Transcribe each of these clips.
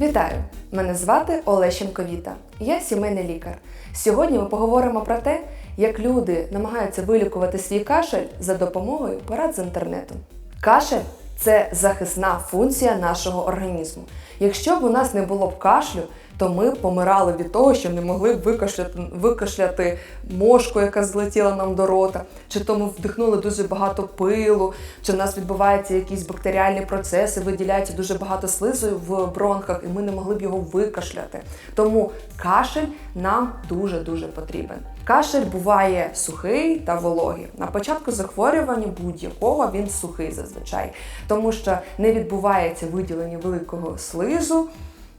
Вітаю! Мене звати Олещенко Віта. Я сімейний лікар. Сьогодні ми поговоримо про те, як люди намагаються вилікувати свій кашель за допомогою порад з інтернету. Кашель це захисна функція нашого організму. Якщо б у нас не було б кашлю, то ми помирали від того, що не могли викашляти, викашляти мошку, яка злетіла нам до рота, чи то ми вдихнули дуже багато пилу, чи в нас відбуваються якісь бактеріальні процеси, виділяється дуже багато слизу в бронхах, і ми не могли б його викашляти. Тому кашель нам дуже-дуже потрібен. Кашель буває сухий та вологий. На початку захворювання будь-якого він сухий зазвичай, тому що не відбувається виділення великого слизу.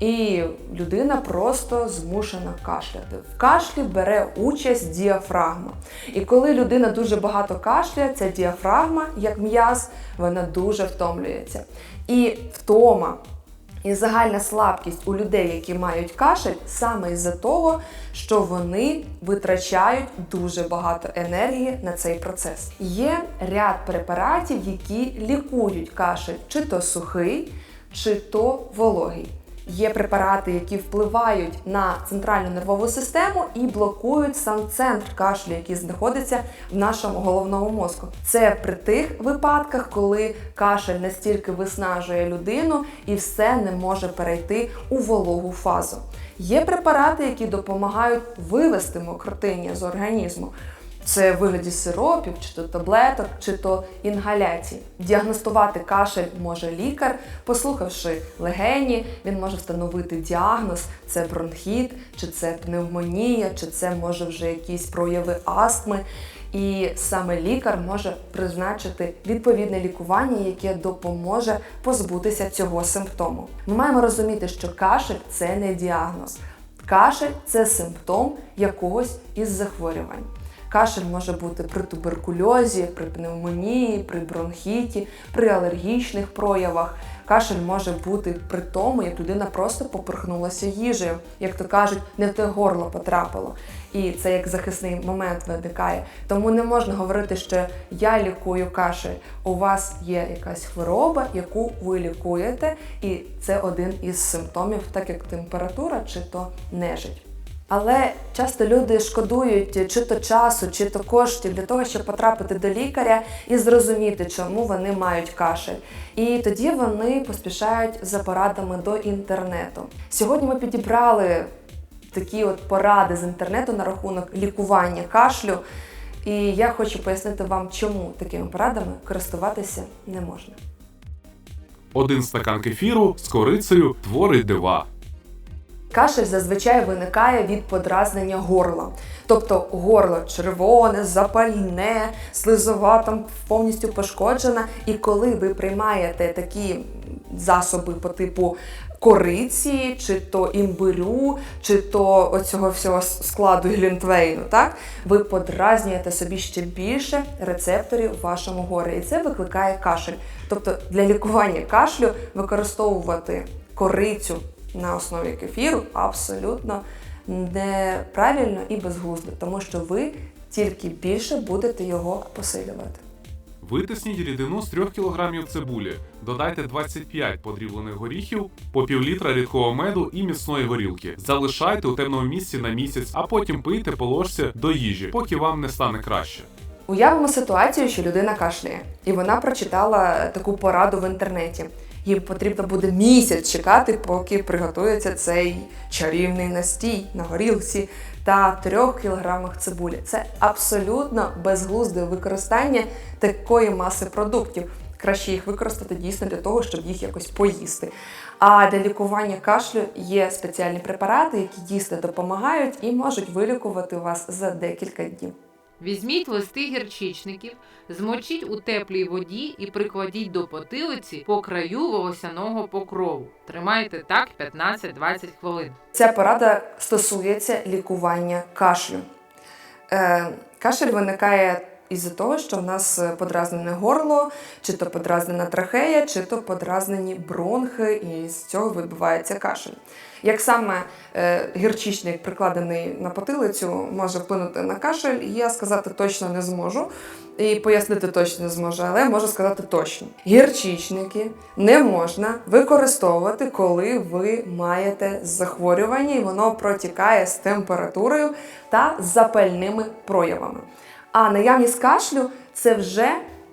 І людина просто змушена кашляти. В кашлі бере участь діафрагма. І коли людина дуже багато кашляє, ця діафрагма, як м'яз, вона дуже втомлюється. І втома і загальна слабкість у людей, які мають кашель, саме із-за того, що вони витрачають дуже багато енергії на цей процес. Є ряд препаратів, які лікують кашель, чи то сухий, чи то вологий. Є препарати, які впливають на центральну нервову систему і блокують сам центр кашлю, який знаходиться в нашому головному мозку. Це при тих випадках, коли кашель настільки виснажує людину і все не може перейти у вологу фазу. Є препарати, які допомагають вивести мокротиння з організму. Це в вигляді сиропів, чи то таблеток, чи то інгаляцій. Діагностувати кашель може лікар, послухавши легені, він може встановити діагноз: це бронхіт, чи це пневмонія, чи це може вже якісь прояви астми. І саме лікар може призначити відповідне лікування, яке допоможе позбутися цього симптому. Ми маємо розуміти, що кашель це не діагноз. Кашель це симптом якогось із захворювань. Кашель може бути при туберкульозі, при пневмонії, при бронхіті, при алергічних проявах. Кашель може бути при тому, як людина просто поперхнулася їжею, як то кажуть, не в те горло потрапило. І це як захисний момент виникає. Тому не можна говорити, що я лікую кашель. У вас є якась хвороба, яку ви лікуєте, і це один із симптомів, так як температура чи то нежить. Але часто люди шкодують чи то часу, чи то коштів для того, щоб потрапити до лікаря і зрозуміти, чому вони мають кашель. І тоді вони поспішають за порадами до інтернету. Сьогодні ми підібрали такі от поради з інтернету на рахунок лікування кашлю. І я хочу пояснити вам, чому такими порадами користуватися не можна. Один стакан кефіру з корицею творить дива. Кашель зазвичай виникає від подразнення горла. Тобто горло червоне, запальне, слизова там повністю пошкоджена. І коли ви приймаєте такі засоби по типу кориці, чи то імбирю, чи то оцього всього складу глінтвейну, так ви подразнюєте собі ще більше рецепторів в вашому горі, і це викликає кашель. Тобто для лікування кашлю використовувати корицю на основі кефіру абсолютно неправильно і безглуздо, тому що ви тільки більше будете його посилювати. Витисніть рідину з 3 кг цибулі, додайте 25 подріблених горіхів, по пів літра рідкого меду і міцної горілки. Залишайте у темному місці на місяць, а потім пийте по ложці до їжі, поки вам не стане краще. Уявимо ситуацію, що людина кашляє, і вона прочитала таку пораду в інтернеті. Їм потрібно буде місяць чекати, поки приготується цей чарівний настій на горілці та трьох кілограмах цибулі. Це абсолютно безглузде використання такої маси продуктів. Краще їх використати дійсно для того, щоб їх якось поїсти. А для лікування кашлю є спеціальні препарати, які дійсно допомагають і можуть вилікувати вас за декілька днів. Візьміть листи гірчичників, змочіть у теплій воді і прикладіть до потилиці по краю волосяного покрову. Тримайте так 15-20 хвилин. Ця порада стосується лікування кашлю. Е, кашель виникає із-за того, що в нас подразнене горло, чи то подразнена трахея, чи то подразнені бронхи, і з цього відбувається кашель. Як саме е, гірчичник, прикладений на потилицю, може вплинути на кашель, я сказати точно не зможу. І пояснити точно не зможу, але можу сказати точно. Гірчичники не можна використовувати, коли ви маєте захворювання, і воно протікає з температурою та запальними проявами. А наявність кашлю це вже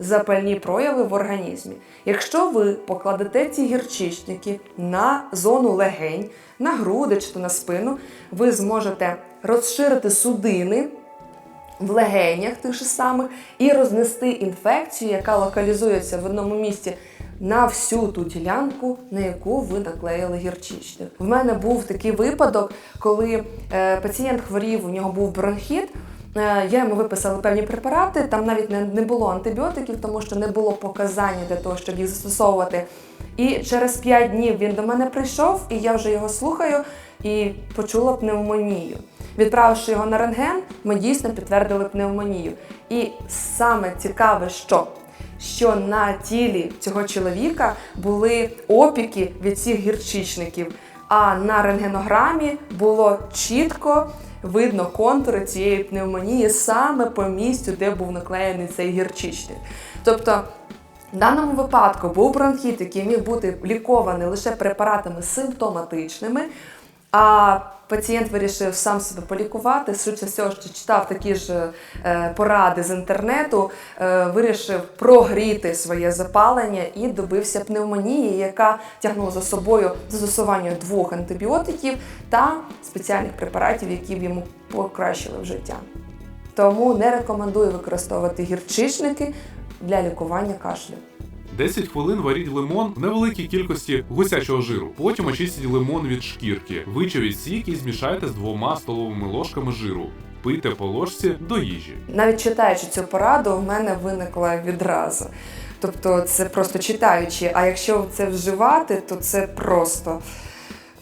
запальні прояви в організмі. Якщо ви покладете ці гірчичники на зону легень, на груди чи то на спину, ви зможете розширити судини в легенях тих же самих і рознести інфекцію, яка локалізується в одному місці. На всю ту ділянку, на яку ви наклеїли гірчичник. В мене був такий випадок, коли е, пацієнт хворів, у нього був бронхіт. Е, Я йому виписала певні препарати, там навіть не, було антибіотиків, тому що не було показання для того, щоб їх застосовувати. І через 5 днів він до мене прийшов, і я вже його слухаю і почула пневмонію. Відправивши його на рентген, ми дійсно підтвердили пневмонію. І саме цікаве, що що на тілі цього чоловіка були опіки від цих гірчичників, а на рентгенограмі було чітко видно контури цієї пневмонії саме по місцю, де був наклеєний цей гірчичник. Тобто в даному випадку був бронхіт, який міг бути лікований лише препаратами симптоматичними, а пацієнт вирішив сам себе полікувати. Швидше всього, що читав такі ж е, поради з інтернету, е, вирішив прогріти своє запалення і добився пневмонії, яка тягнула за собою застосування двох антибіотиків та спеціальних препаратів, які б йому покращили в життя. Тому не рекомендую використовувати гірчичники для лікування кашлю. 10 хвилин варіть лимон в невеликій кількості гусячого жиру. Потім очистіть лимон від шкірки. Вичавіть сік і змішайте з двома столовими ложками жиру. Пийте по ложці до їжі. Навіть читаючи цю пораду, в мене виникла відразу. Тобто це просто читаючи, а якщо це вживати, то це просто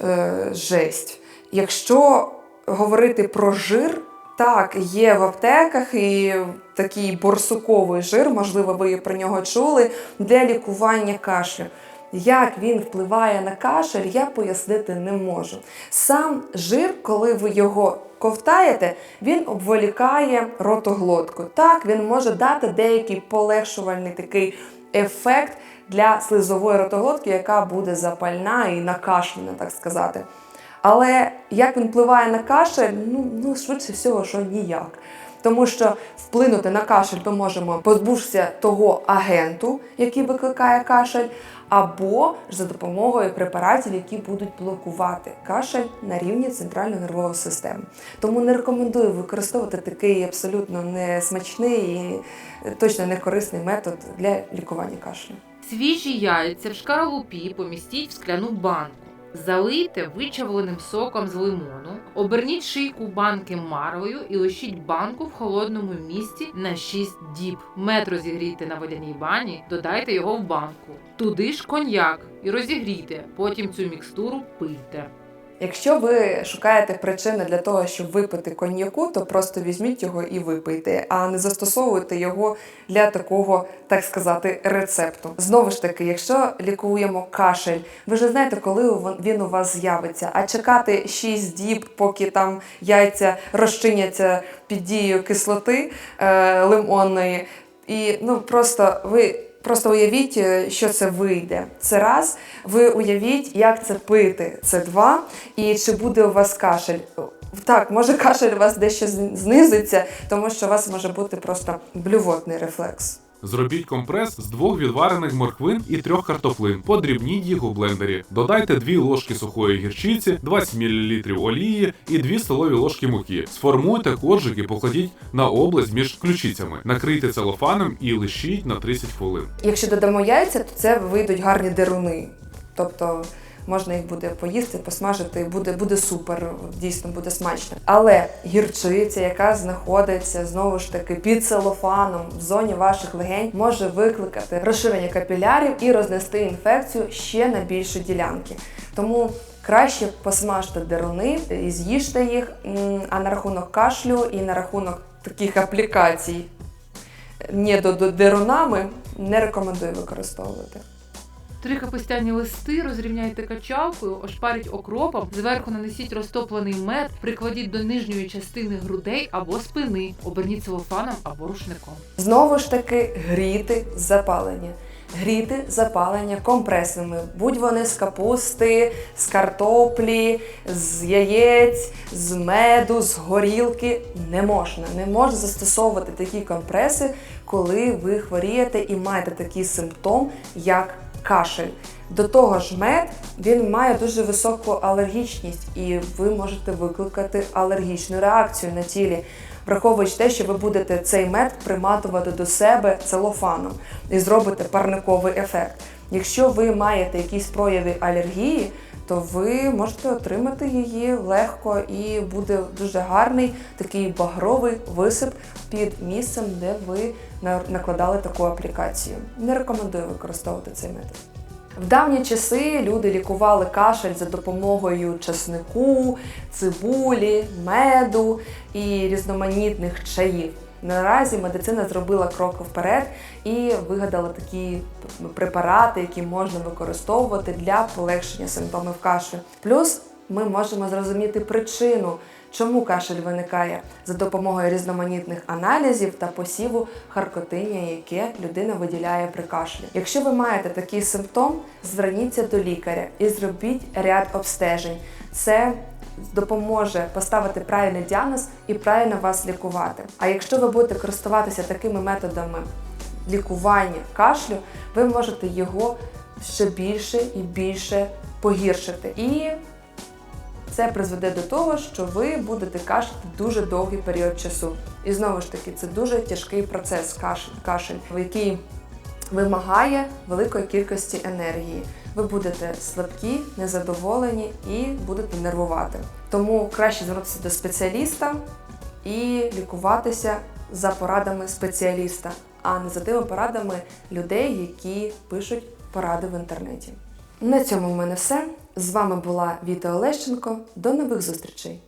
е, жесть. Якщо говорити про жир, так, є в аптеках і такий борсуковий жир, можливо, ви про нього чули, для лікування кашлю. Як він впливає на кашель, я пояснити не можу. Сам жир, коли ви його ковтаєте, він обволікає ротоглотку. Так, він може дати деякий полегшувальний такий ефект для слизової ротоглотки, яка буде запальна і накашлена, так сказати. Але як він впливає на кашель, ну, ну швидше всього, що ніяк. Тому що вплинути на кашель ми можемо, позбувшися того агенту, який викликає кашель, або за допомогою препаратів, які будуть блокувати кашель на рівні центральної нервової системи. Тому не рекомендую використовувати такий абсолютно несмачний і точно не корисний метод для лікування кашлю. Свіжі яйця в шкаралупі помістіть в скляну банку. Залийте вичавленим соком з лимону, оберніть шийку банки марвою і лишіть банку в холодному місці на 6 діб. Мед розігрійте на водяній бані, додайте його в банку. Туди ж коньяк і розігрійте. Потім цю мікстуру пийте. Якщо ви шукаєте причини для того, щоб випити коньяку, то просто візьміть його і випийте, а не застосовуйте його для такого, так сказати, рецепту. Знову ж таки, якщо лікуємо кашель, ви ж знаєте, коли він у вас з'явиться, а чекати 6 діб, поки там яйця розчиняться під дією кислоти е, лимонної, і ну просто ви. Просто уявіть, е, що це вийде. Це раз. Ви уявіть, як це пити. Це два. І чи буде у вас кашель? Так, може кашель у вас дещо знизиться, тому що у вас може бути просто блювотний рефлекс. Зробіть компрес з двох відварених морквин і трьох картоплин. Подрібніть їх у блендері. Додайте 2 ложки сухої гірчиці, 20 мл олії і 2 столові ложки муки. Сформуйте коржик і покладіть на область між ключицями. Накрийте целофаном і лишіть на 30 хвилин. Якщо додамо яйця, то це вийдуть гарні деруни. Тобто можна їх буде поїсти, посмажити, буде буде супер, дійсно буде смачно. Але гірчиця, яка знаходиться знову ж таки під целофаном в зоні ваших легень, може викликати розширення капілярів і рознести інфекцію ще на більші ділянки. Тому краще посмажте деруни і з'їжте їх. А на рахунок кашлю і на рахунок таких аплікацій. недодерунами не рекомендую використовувати. Три капустяні листи розрівняйте качалкою, ошпаріть окропом, зверху нанесіть розтоплений мед, прикладіть до нижньої частини грудей або спини, оберніть целофаном або рушником. Знову ж таки, гріти запалення. Гріти запалення компресами, будь вони з капусти, з картоплі, з яєць, з меду, з горілки. Не можна. Не можна застосовувати такі компреси, коли ви хворієте і маєте такий симптом, як кашель. До того ж, мед він має дуже високу алергічність, і ви можете викликати алергічну реакцію на тілі враховуючи те, що ви будете цей мед приматувати до себе целофаном і зробите парниковий ефект. Якщо ви маєте якісь прояви алергії, то ви можете отримати її легко і буде дуже гарний такий багровий висип під місцем, де ви накладали таку аплікацію. Не рекомендую використовувати цей метод. В давні часи люди лікували кашель за допомогою чеснику, цибулі, меду і різноманітних чаїв. Наразі медицина зробила крок вперед і вигадала такі препарати, які можна використовувати для полегшення симптомів кашлю. Плюс ми можемо зрозуміти причину, чому кашель виникає за допомогою різноманітних аналізів та посіву харкотиння, яке людина виділяє при кашлі. Якщо ви маєте такий симптом, зверніться до лікаря і зробіть ряд обстежень. Це допоможе поставити правильний діагноз і правильно вас лікувати. А якщо ви будете користуватися такими методами лікування кашлю, ви можете його ще більше і більше погіршити. І це призведе до того, що ви будете кашляти дуже довгий період часу. І знову ж таки, це дуже тяжкий процес кашель, кашель який вимагає великої кількості енергії. Ви будете слабкі, незадоволені і будете нервувати. Тому краще звернутися до спеціаліста і лікуватися за порадами спеціаліста, а не за тими порадами людей, які пишуть поради в інтернеті. На цьому в мене все. З вами була Віта Олещенко. До нових зустрічей!